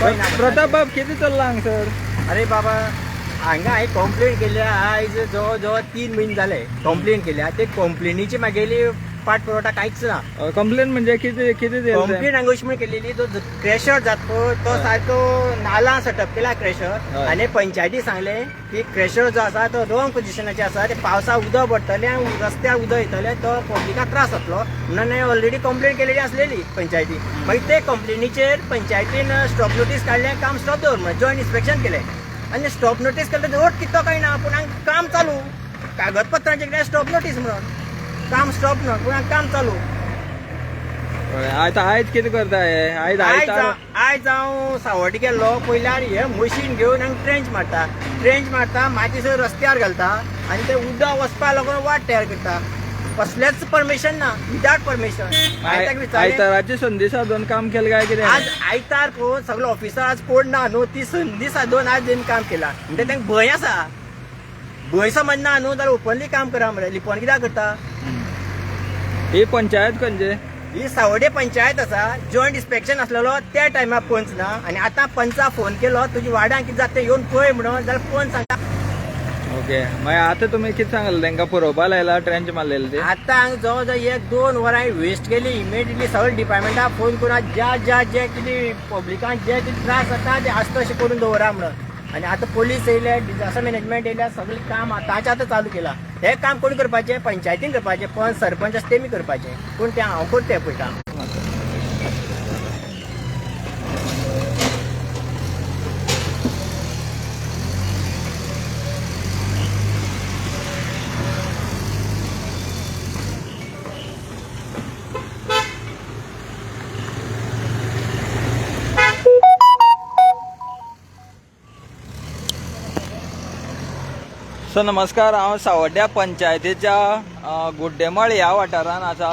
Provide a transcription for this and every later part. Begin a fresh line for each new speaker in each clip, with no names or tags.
प्रताप बाब किती चल्ला हांगसर
अरे बाबा हांगा हांवें कंप्लेन केल्या आयज जवळ जवळ तीन म्हयने जाले कंप्लेन केल्या ते कंप्लेनीची म्हागेली पाठपुरवठा कांयच ना
कंप्लेन म्हणजे किती किती
म्हण केलेली जो क्रॅशर जात तो. सारको नाला सेटअप केला क्रॅशर
हय.
आनी पंचायती सांगले की क्रॅशर जो आसा तो रॉंग पोझिशनाचे आसा ते पावसा उदक पडटले आनी रस्त्यार उदक येतले तो पब्लिकाक त्रास जातलो म्हणून हांवें ऑलरेडी कंप्लेन केलेली आसलेली पंचायती. मागीर ते कंप्लेनीचेर पंचायतीन स्टॉप नोटीस काडले काम स्टॉप दवर म्हणून जॉईंट इन्स्पेक्शन केलें. आनी स्टॉप नोटीस केलें तर वोट कितो काय ना पूण हांगा काम चालू. कागदपत्रांचे कितें स्टॉप नोटीस म्हणून. काम स्टॉप ना पूण हांगा काम चालू.
हय, आयज कितें करता हे आयज
आयज हांव- आयज हांव सावड्डी गेल्लो पयल्यार हे मशीन घेवन हांगा ट्रेंच मारता. ट्रेंच मारता माती सगळी रस्त्यार घालता आनी ते उदक वचपा लागून वाट तयार करता. कसलेंच परमिशन ना विदाउट परमिशन
आय-
ताका विचारलें
आयताराची संदी साधून काम केलं काय कितें?
आज आयतार पळोवन सगळे ऑफिसर आज कोण ना न्हू ती संदी साधून आज तेणी काम केला. म्हणजे तांकां भंय आसा भंय समज ना न्हू जाल्यार ओपनली काम करा म्हणल्यार लिपोवन कित्याक करता?
ही पंचायत खंयचे
ही सावडे पंचायत आसा जॉईंट इन्स्पेक्शन आसलेलो त्या टायमार पंच ना आनी आतां पंचा फोन केलो तुजी वाड्यान कितें जाता तें येवन पळय म्हणून जाल्यार पंच सांगता
ओके मागीर आतां तुमी कितें सांगलें तांकां पळोवपा लायला ट्रेंच मारलेले ते?
आतां हांगा जवळ जवळ एक दोन वरां वेस्ट केली इमिडियटली सगळे डिपार्टमेंटाक फोन करून ज्या ज्या जे कितें पब्लिकांक जे कितें त्रास जाता ते आस्त अशें करून दवरा म्हणून. आनी आतां पोलीस येयले डिजास्टर मॅनेजमेंट येयल्या सगळें काम आतांच्या आतां चालू केलां. हें काम कोण करपाचें? पंचायतीन करपाचें पंच सरपंच आसा तेमी करपाचें. पूण तें हांव करतें पळय काम
सो नमस्कार हांव सावड्ड्या पंचायतीच्या गुड्डेमळ ह्या वाठारान आसा.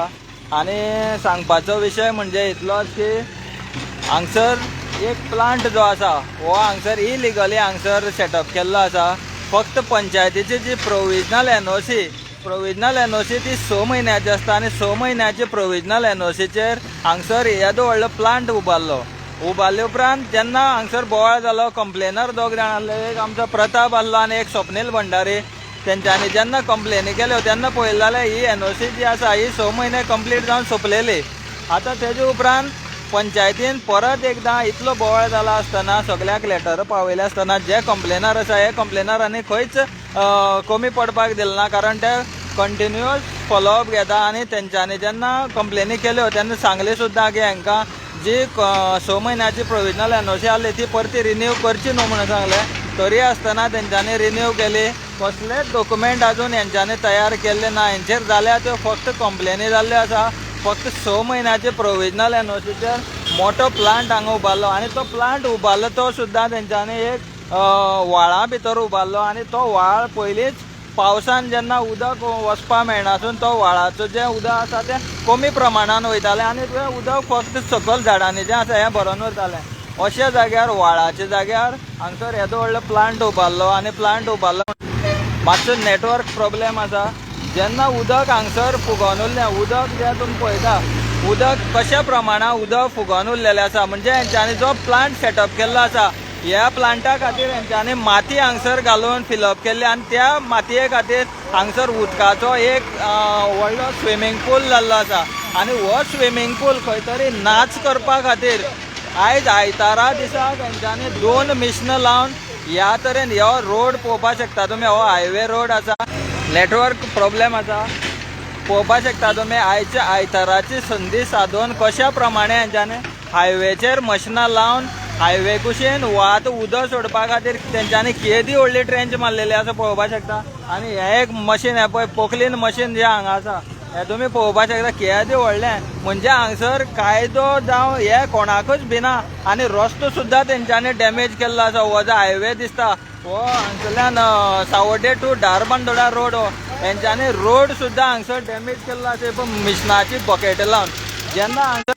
आनी सांगपाचो विशय म्हणजे इतलोच की हांगसर एक प्लांट जो आसा हो हांगसर इलिगली हांगसर सेटअप केल्लो आसा. फक्त पंचायतीची जी provisional N O C provisional N O C ती स म्हयन्याची आसता आनी स म्हयन्याचे प्रोविजनल एन ओसीचेर हांगसर येदो व्हडलो प्लांट उबारलो उबारले उपरांत जेन्ना हांगसर बोवाळ जालो कंप्लेनर दोग जाण आसले एक आमचो प्रताप आसलो आनी एक स्वप्नील भंडारी तेंच्यांनी जेन्ना कंप्लेनी केल्यो तेन्ना पळयलें जाल्यार ही एन ओ सी जी आसा ही स म्हयने कंप्लीट जावन सोंपलेली. आतां तेजे उपरांत पंचायतीन परत एकदां इतलो बोवाळ जाला आसतना सगळ्याक लेटर पावयले आसतना जे कंप्लेनर आसा हे कंप्लेनरांनी खंयच कमी पडपाक दिलें ना कारण ते कंटिन्युअस फॉलोअप घेता आनी तेंच्यांनी जेन्ना कंप्लेनी केल्यो तेन्ना सांगले सुद्दां की हांकां जी क- स म्हयन्याची प्रोविजनल एनओसी आहली ती परती रिन्यू करची न्हू म्हणून सांगलें. तरी आसतना तेंच्यांनी रिन्यू केली. कसलेच डॉक्युमेंट अजून हेंच्यांनी तयार केल्ले ना हेंचेर जाल्या त्यो फक्त कंप्लेनी जाल्ल्यो आसा फक्त स म्हयन्याचे प्रोविजनल एनओसीचेर मोठो प्लांट हांगा उबारलो आनी तो प्लांट उबारलो तो सुद्दां तेंच्यांनी एक व्हाळा भितर उबारलो आनी तो व्हाळ पयलींच पावसान जेन्ना उदक वचपा मेळनासून तो व्हाळाचो जें उदक आसा तें कमी प्रमाणान वयतालें आनी तें उदक फक्त सकयल झाडांनी जें आसा हें भरून वयतालें अशा जाग्यार व्हाळाच्या जाग्यार हांगसर येदो व्हडलो प्लांट उबारलो आनी प्लांट उबारलो मातसो नेटवर्क प्रॉब्लेम आसा. जेन्ना उदक हांगसर फुगोन उरलें उदक जें तुमी पळयता उदक कशा प्रमाणान उदक फुगोन उरलेलें आसा म्हणजे हेंच्यांनी जो प्लांट सेटअप केल्लो आसा ह्या प्लांटा खातीर हेंच्यांनी माती हांगसर घालून फिलअप केल्ली आनी त्या मातये खातीर हांगसर उदकाचो एक व्हडलो स्विमींग पूल जाल्लो आसा. आनी हो स्विमींग पूल खंय तरी नाच करपा खातीर आयज आयतारा दिसा तेंच्यांनी दोन मिशनां लावन ह्या तरेन हो रोड पळोवपाक शकता तुमी. हो हायवे रोड आसा नेटवर्क प्रॉब्लेम आसा. पळोवपाक शकता तुमी आयच्या आयताराची संदी साधून कशा प्रमाणे हेंच्यांनी हायवेचेर मशिनां लावन हायवे कुशीन वात उदक सोडपा खातीर तेंच्यांनी केदी व्हडली ट्रेंच मारलेली आसा पळोवपाक शकता. आनी हें एक मशीन हें पळय पोकलीन मशीन जे हांगा आसा हें तुमी पळोवपाक शकता केदी व्हडलें म्हणजे हांगसर कायदो जावं हे कोणाकूच भिना आनी रस्तो सुद्दां तेंच्यांनी डॅमेज केल्लो आसा. हो जो हायवे दिसता हो हांगसरल्यान सावड्डे टू धारबांदोडा रोड हो. हेंच्यांनी रोड सुद्दां हांगसर डॅमेज केल्लो आसा पण मिशनाची बकेट लावन. जेन्ना हांगसर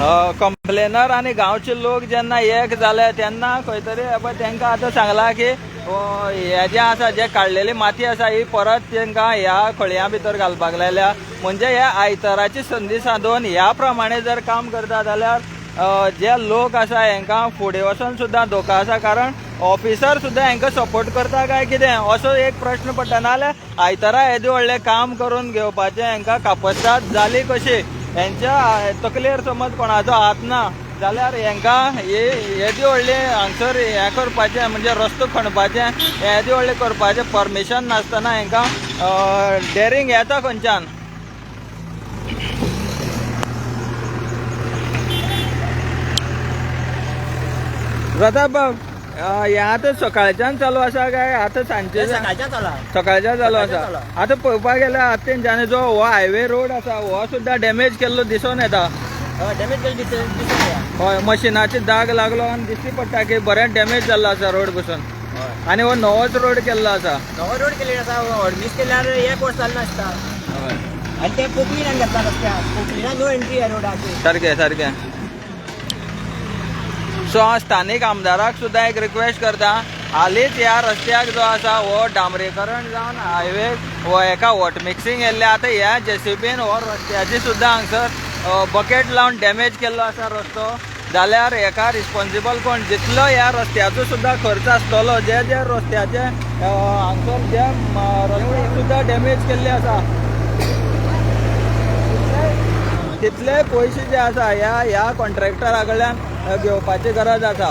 कंप्लेनर आनी गांवचे लोक जेन्ना एक जाले तेन्ना खंय तरी पळय तेंकां आतां सांगलां की हे जें आसा जे काडलेली माती आसा ही परत तेंकां ह्या खळयां भितर घालपाक लायल्या म्हणजे हे आयताराची संदी साधून ह्या प्रमाणे जर काम करता जाल्यार जे लोक आसा हांकां फुडें वचोन सुद्दां धोका आसा कारण ऑफिसर सुद्दां हांकां सपोर्ट करता काय कितें असो एक प्रश्न पडटा नाजाल्यार आयतारा येदे व्हडलें काम करून घेवपाचें हांकां कापसात जाली कशी? हेंच्या तकलेर समज कोणाचो हात ना जाल्यार हांकां हे येदे व्हडले हांगसर हें करपाचें म्हणजे रस्तो खणपाचें येदें व्हडलें करपाचें परमिशन नासतना हांकां डेरींग येता खंयच्यान. प्रताप बाब हे आतां सकाळच्यान चालू आसा काय? आतां सांजचे
सकाळच्या चला
सकाळच्या चालू आसा. आतां पळोवपाक गेल्यार आतां तेंच्यांनी जो हो हायवे रोड आसा हो सुद्दां डॅमेज केल्लो दिसून येता.
डॅमेज केली दिसून दिसून येया.
हय मशिनाचे दाग लागलो आनी दिसती पडटा की बरें डॅमेज जाल्लो आसा रोड पसून.
हय.
आनी हो नवोच रोड केल्लो आसा
नवो रोड केलेलो आसा हडमीस केल्यार एक वर्स जाल्लो नासता. आनी ते कोंकणीन घेतला रस्त्याक कोंकणीना नो एंट्री ह्या रोडाचेर
सारकें सारकें सो हांव स्थानीक आमदाराक सुद्दां एक रिक्वेस्ट करता हालींच ह्या रस्त्याक जो आसा हो डांबरेकरण जावन हायवे हो एका वॉट मिक्सींग येल्ले आतां ह्या जेसीबीन हो रस्त्याची सुद्दां हांगसर बकेट लावन डॅमेज केल्लो आसा रस्तो. जाल्यार हेका रिस्पॉन्सिबल कोण जितलो ह्या रस्त्याचो सुद्दां खर्च आसतलो जे जे रस्त्याचे हांगसर जे सुद्दां डॅमेज केल्ले आसा तितले पयशे जे आसा ह्या ह्या कॉन्ट्रॅक्टरा कडल्यान घेवपाची गरज आसा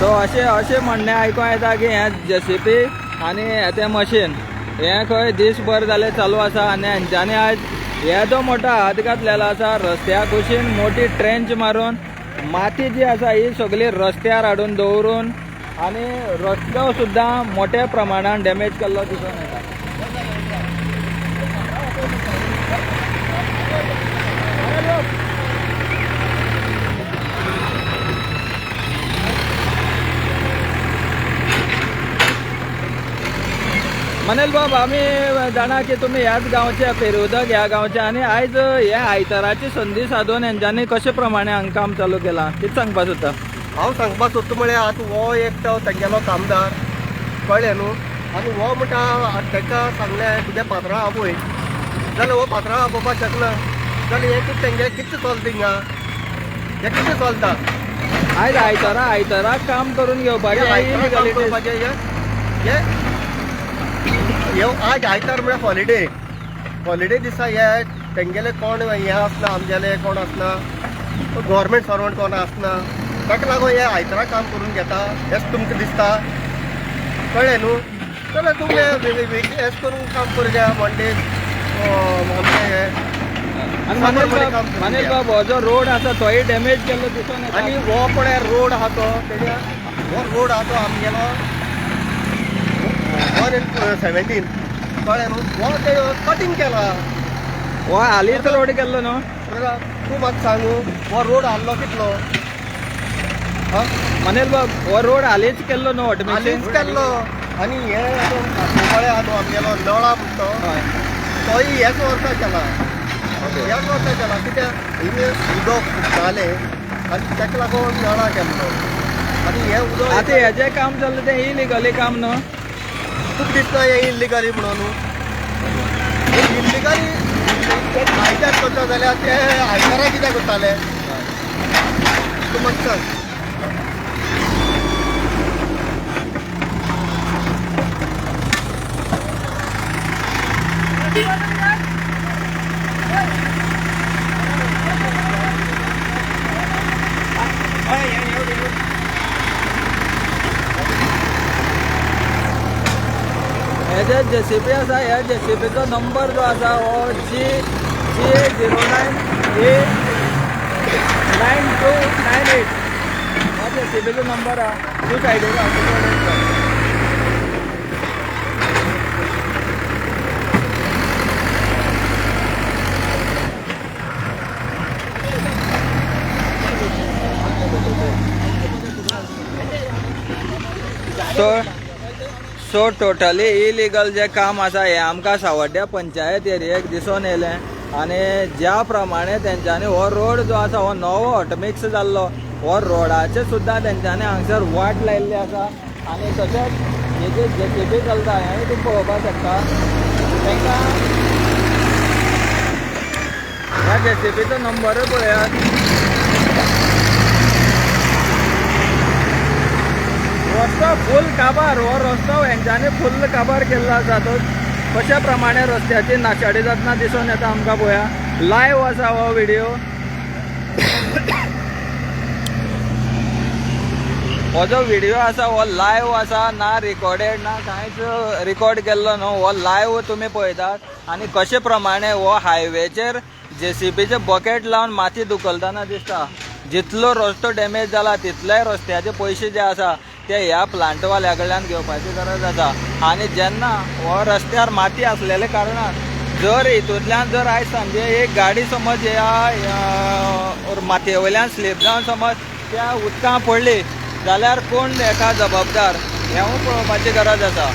सो अशें अशें म्हणणें आयकूं येता की हें जे सी पी आनी हें तें मशीन हें खंय दीसभर जालें चालू आसा आनी हेंच्यांनी आयज हे मोठो हात घातलेलो आसा रस्त्या कुशीन मोठी ट्रेंच मारून माती जी आसा ही सगळी रस्त्यार हाडून दवरून आनी रस्तो सुद्दां मोठ्या प्रमाणान डॅमेज केल्लो दिसून येता. मनेल बाब आमी जाणा की तुमी ह्याच गांवचे पेरुदक ह्या गांवचे आनी आयज हे आयताराची संदी साधून हेंच्यांनी कशे प्रमाणे हांगा काम चालू केलां कितें सांगपा सोदता
हांव सांगपाक सोदता म्हळ्यार आतां हो एक तो तेंगेलो कामदार कळ्ळें न्हू आनी हो म्हणटा ताका सांगलें तुगे पात्रांव आपय जाल्यार हो पात्रांव आपोवपाक शकना जाल्यार हे कितें तेंगे कितें चलता हिंगा हे कितें चलता
आयज आयतारा आयताराक काम करून घेवपाचें
आयतारा काम. करपाचें हे? हे हे आज आयतार म्हळ्यार हॉलिडे हॉलिडे दिसा हे तेंगेले कोण हे आसना आमगेले कोण आसना गव्हर्मेंट सर्वंट कोण आसना ताका लागून हे आयतारा काम करून घेता हेच तुमकां दिसता. कळ्ळें न्हू? जाल्यार तुमी हेच करून काम करुया मंडे आमचे हे बरें
बाब हो जो रोड आसा तोय डॅमेज केल्लो दिसून
आनी हो पळय रोड आहा तो तेज्या हो रोड आहा तो आमगेलो. वन सेवेंटीन कळ्ळें न्हू हो ते कटींग केला
हो हालींच रोड केल्लो न्हू
तूं म्हाका सांगू हो रोड आहलो कितलो हा?
मनेल बाब हो रोड हालींच केल्लो न्हू
हालींच केल्लो आनी हे पळय आहा न्हू आमगेलो नळा म्हणटा तो तोय हेच वर्सा केला. ह्याच वर्सा केला. कित्याक हिंगे उदक फुटतालें आनी ताका लागून नळा केल्लो आनी हे उदक
आतां हेजें काम जाल्लें तें इलिगली काम न्हू
खूप दिसतं हे इल्लिगली म्हणून. इल्लिगली आयतार करता जाल्यार ते आयतारा कित्याक करताले तूं म्हाका सांग
हे जे जेसीबी आसा ह्या जेसीबीचो नंबर जो आसा हो G G A zero nine A nine two nine eight. हो जेसीबीचो नंबर आहा तूं सायडीक आहा So सो टोटली इलिगल जे काम आसा हें आमकां सावड्ड्या पंचायत एरियेक दिसून येयलें आनी ज्या प्रमाणे तेंच्यांनी हो रोड जो आसा हो नवो हॉटमिक्स जाल्लो हो रोडाचे सुद्दां तेंच्यांनी हांगसर वाट लायिल्ली आसा आणि तशेंच हे जे जे सी बी चलता हें तूं पळोवपाक शकता. तांकां ह्या जे सी बीचो नंबरूय पळयात रस्तो फूल काबार हो रस्तो हेंच्यांनी फुल्ल काबार केल्लो आसा तो कशा प्रमाणे रस्त्याची नाशाडी जातना दिसून येता आमकां पळया लायव्ह आसा हो व्हिडिओ हो जो व्हिडिओ आसा हो लायव्ह आसा ना रिकॉर्डेड ना कांयच रिकॉर्ड केल्लो न्हू हो लायव्ह तुमी पळयतात आनी कशे प्रमाणे हो हायवेचेर जे सी बीचे बकेट लावन माती धुकलतना दिसता. जितलो रस्तो डॅमेज जाला तितलेय रस्त्याचे पयशे जे आसा ते ह्या प्लांटवाल्याकडल्यान घेवपाची गरज आसा आनी जेन्ना हो रस्त्यार माती आसलेले कारणान जर हितूंतल्यान जर आयज सांजे एक गाडी समज ह्या मातये वयल्यान स्लीप जावन समज त्या उदकां पडली जाल्यार कोण हेका जबाबदार? हेंवूय पळोवपाची गरज आसा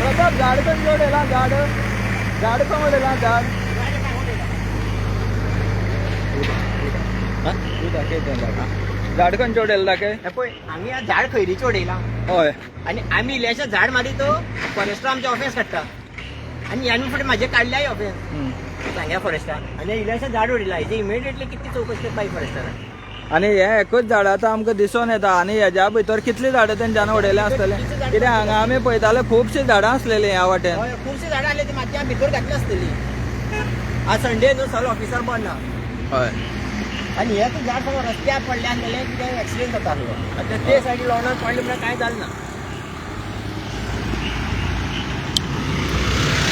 प्रताप झाड पण जोडेला झाड झाड पण उडयला झाड झाड खंय जोडेल दाखय
हे पळय आमी आज झाड खैरीचे उडयला
हय.
आणि आम्ही इल्लेशें झाड मारी तो फॉरेस्टर आमचे ऑफिस काडटा आनी ह्यानी फुडें म्हाजे काडल्याय ऑफिस. सांग्या फॉरेस्टार आनी इल्लेशें झाड उडयला हेजी इमिडिएटली कितली चवकशी करपाक फॉरेस्टारान
आणि हे एकूच झाडां आतां आमकां दिसून येता. आनी हेज्या भितर कितलीं झाडां तेंच्यानी उडयले आसतले कित्याक हांगा आमी पळयताले खुबशीं झाडां आसलेलीं ह्या वाटेन.
खुबशीं झाडां आहली ती मातया भितर घातली आसतली आज संडे न्हू सगळो ऑफिसर बंद ना
हय.
आनी हे तूं झाड समज रस्त्यार पडल्यान जाल्यार कितें एक्सिडेंट जाता आसलो आतां ते सायडी लॉनार पडले म्हळ्यार कांय जालें ना.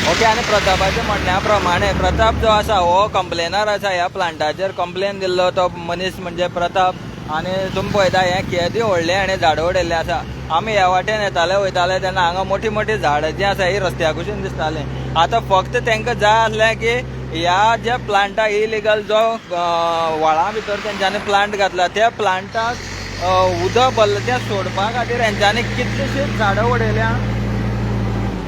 ओके आणि प्रतापाच्या म्हणण्या प्रमाणे प्रताप जो आसा हो कंप्लेनर आसा ह्या प्लांटाचेर कंप्लेन दिल्लो तो मनीस म्हणजे प्रताप आणि तुमी पळयता हे केदी व्हडले आनी झाडां उडयल्लें आसा आमी ह्या वाटेन येताले वयताले तेन्ना हांगा मोठी मोठी झाडां जी आसा ही रस्त्या कुशीन आतां फक्त तांकां जाय आसलें की ह्या ज्या प्लांटा इलिगल जो व्हाळा भितर तेंच्यांनी प्लांट घातला त्या प्लांटाक उदक भरलें तें सोडपा खातीर हेंच्यांनी कितलींशींच झाडां उडयल्या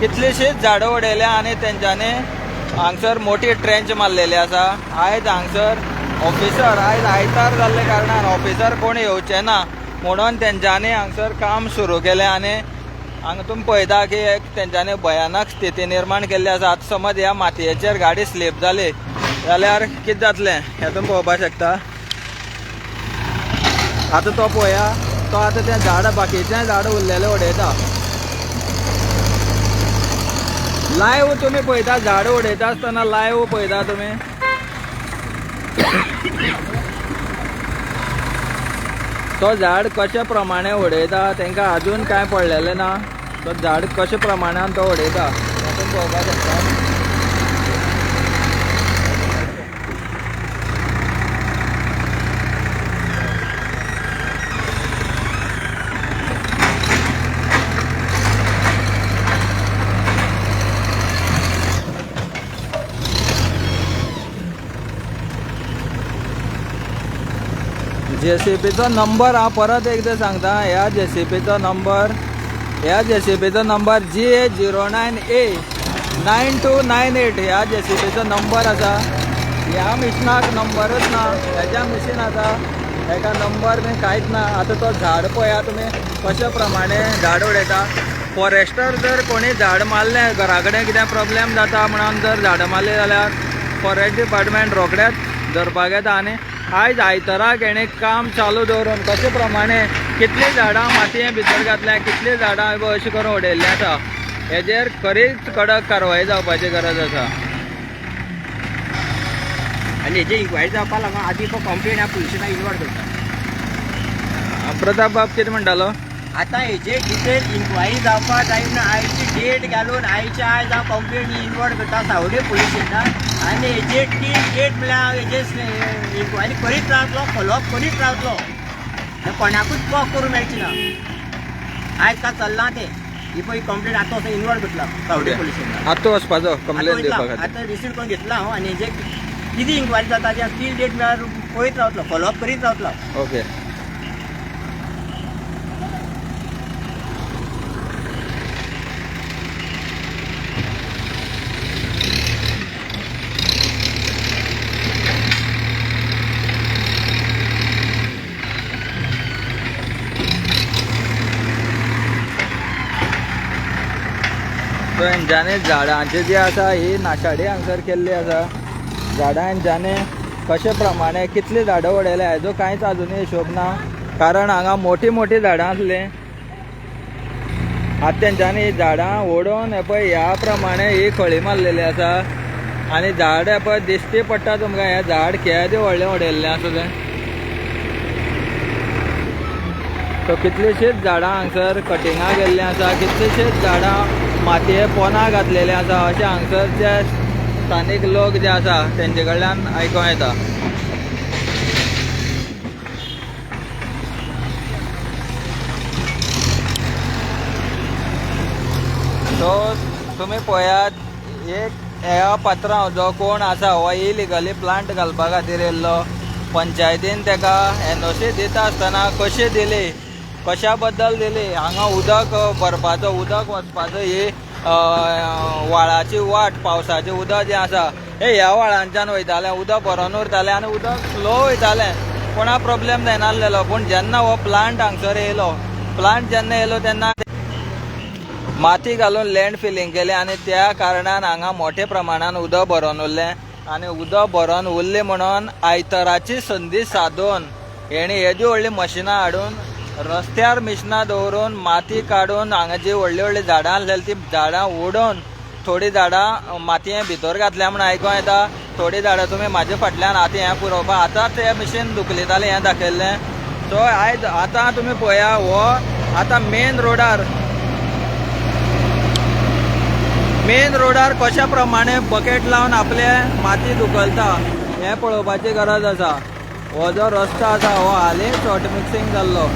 कितलीशींच झाडां उडयल्या आनी तेंच्यांनी हांगसर मोठी ट्रेंच मारलेली आसा आयज हांगसर ऑफिसर आयज आयतार जाल्ले कारणान. ऑफिसर कोण येवचे ना. म्हणून तेंच्यांनी हांगसर काम सुरू केलें आनी हांगा तुमी पळयता की एक तेंच्यांनी भयानक स्थिती निर्माण केल्ली आसा आतां समज ह्या मातयेचेर गाडी स्लीप जाली जाल्यार कितें जातलें? हें तुमी पळोवपाक शकता. आतां तो पळया तो आतां तें झाड बाकीचें झाड उरलेलें उडयता लायव्ह तुम्ही पळयता झाड उडयता आसतना लायव्ह पळयता तुम्ही. तो झाड कशा प्रमाणे उडयता तांकां अजून कांय पडलेलें ना? तो झाड कशा प्रमाणान तो उडयता? हें पळोवपाक शकता. जे सी पीचो नंबर हांव परत एकदां सांगता ह्या जे सी पीचो नंबर ह्या जे सी पीचो number G A zero nine A nine two nine eight ह्या जे सी पीचो नंबर आसा ह्या मिशनाक नंबरच ना हेज्या मिशीन आसा हेका नंबर बी कांयच ना आतां तो झाड पळया तुमी कशा प्रमाणे झाड उडयता फॉरेस्टर जर कोणी झाड मारलें घरा कडेन कितें प्रॉब्लेम जाता म्हणून जर झाडां मारली जाल्यार फॉरेस्ट डिपार्टमेंट रोखडेंच धरपाक येता आनी आयज आयताराक हेणें काम चालू दवरून कशे प्रमाणे कितलीं झाडां मातये भितर घातल्या कितलीं झाडां अशें करून उडयल्लीं आसा हेजेर खरीच कडक कारवाय जावपाची गरज आसा.
आनी हेजे इन्क्वायरी जावपा लागून आदी कंप्लेन ह्या पुलिसांक इन्वॉल्व करता
प्रताप बाब कितें म्हणटालो
आतां हेजे डिटेल इन्क्वायरी जावपा टायम ना आयची डेट घालून आयच्या आयज हांव कंप्लेन इन्वॉल्व करता. सावडे पुलीस स्टेशनार आनी हेजे टी डेट म्हळ्यार हेजे इन्क्वायरी करीत रावतलो फॉलोअप करीत रावतलो कोणाकूच कॉक करूं मेळची ना. आयज काल चल्लां तें? ही पळय कंप्लेन आतां असो इन्वॉल्व करतला. सावडे पुलीस स्टेशनार
आतां वचपाचो कंप्लेन
आतां
दिवपा
वयतला.
खातीर
आतां रिसीव करून घेतला? हांव आनी हेजे कितें इन्क्वायरी जाता स्टील डेट म्हळ्यार पळयत रावतलो फॉलोअप करीत रावतलो
ओके हेंच्यांनी झाडांचे जे आसा ही नाशाडी हांगसर केल्ली आसा झाडां हेंच्यांनी कशे प्रमाणे कितली झाडां उडयल्या हेजो कांयच आजुनूय हिशोब ना. कारण हांगा मोठी मोठी झाडां आसली आतां तेंच्यांनी ही झाडां ओडोवन हे पळय ह्या प्रमाणे ही खळी मारलेली आसा आनी झाड हे पळय दिश्टी पडटा तुमकां हें झाड केदें व्हडलें उडयल्लें आसा तें सो कितलींशींच झाडां हांगसर कटिंगा गेल्लीं आसा. कितलींशींच झाडां मातये पोना घातलेले आसा अशें हांगसर जे स्थानीक लोक जे आसा तेंचे कडल्यान आयकों येता. सो तुमी पळयात एक ह्या पात्रांव जो कोण आसा हो इलिगली प्लांट घालपा खातीर येयल्लो पंचायतीन तेका एन ओ सी दिता आसतना कशी दिली? कशा बद्दल दिली? हांगा उदक भरपाचो उदक वचपाचो ही व्हाळाची वाट पावसाचें उदक जें आसा हे ह्या व्हाळांच्यान वयतालें. उदक भरोन उरतालें आनी उदक स्लो वयतालें. कोणा प्रॉब्लेम जायनासलेलो. पूण जेन्ना हो प्लांट हांगसर येयलो प्लांट जेन्ना येयलो तेन्ना माती घालून लँड फिलिंग केलें आनी त्या कारणान हांगा मोठ्या प्रमाणान उदक भरोन उरलें. आनी उदक भरोन उरलें म्हणून आयतराची संदी सादून हेणी येदी व्हडली मशिनां हाडून रस्त्यार मिशिनां दवरून माती काडून हांगा जी व्हडली व्हडली झाडां आसलेली ती झाडां ओडोवन थोडीं झाडां मातये भितर घातल्या म्हण आयकों येता. थोडीं झाडां तुमी म्हाज्या फाटल्यान आतां हें पुरोवपा आतांच हें मिशीन दुखलितालें हें दाखयल्लें सो आयज आतां तुमी पळया हो. आतां मेन रोडार मेन रोडार कशा प्रमाणे बकेट लावन आपले माती धुकलता हें पळोवपाची गरज आसा हो जो रस्तो आसा हो हालींच शॉर्ट मिक्सिंग जाल्लो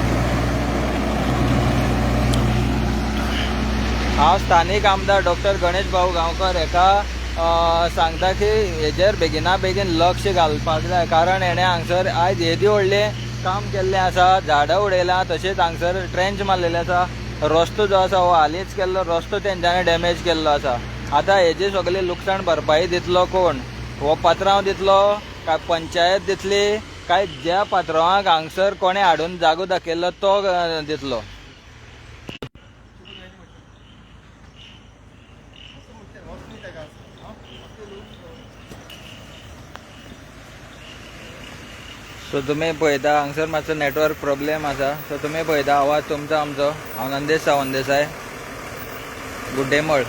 हांव स्थानीक आमदार डॉक्टर गणेश भाऊ गांवकर हेका सांगता की हेजेर बेगिना बेगीन लक्ष घालपाक जाय. कारण हेणें हांगसर आयज येदी व्हडलें काम केल्लें आसा. झाडां उडयलां तशेंच हांगसर ट्रेंच मारलेलें आसा. रस्तो जो आसा हो हालींच केल्लो रस्तो तेंच्यांनी डॅमेज केल्लो आसा. आतां हेजी सगळी लुकसाण भरपाई दितलो कोण? हो पात्रांव दितलो? काय पंचायत दितली? काय ज्या पात्रांवाक हांगसर कोणें हाडून जागो दाखयल्लो तो दितलो. सो तुमी पळयता हांगसर मातसो नेटवर्क प्रॉब्लेम आसा. सो तुमी पळयता आवाज तुमचो आमचो. हांव नंदेश सावंत देसाय गुड्डेमळ.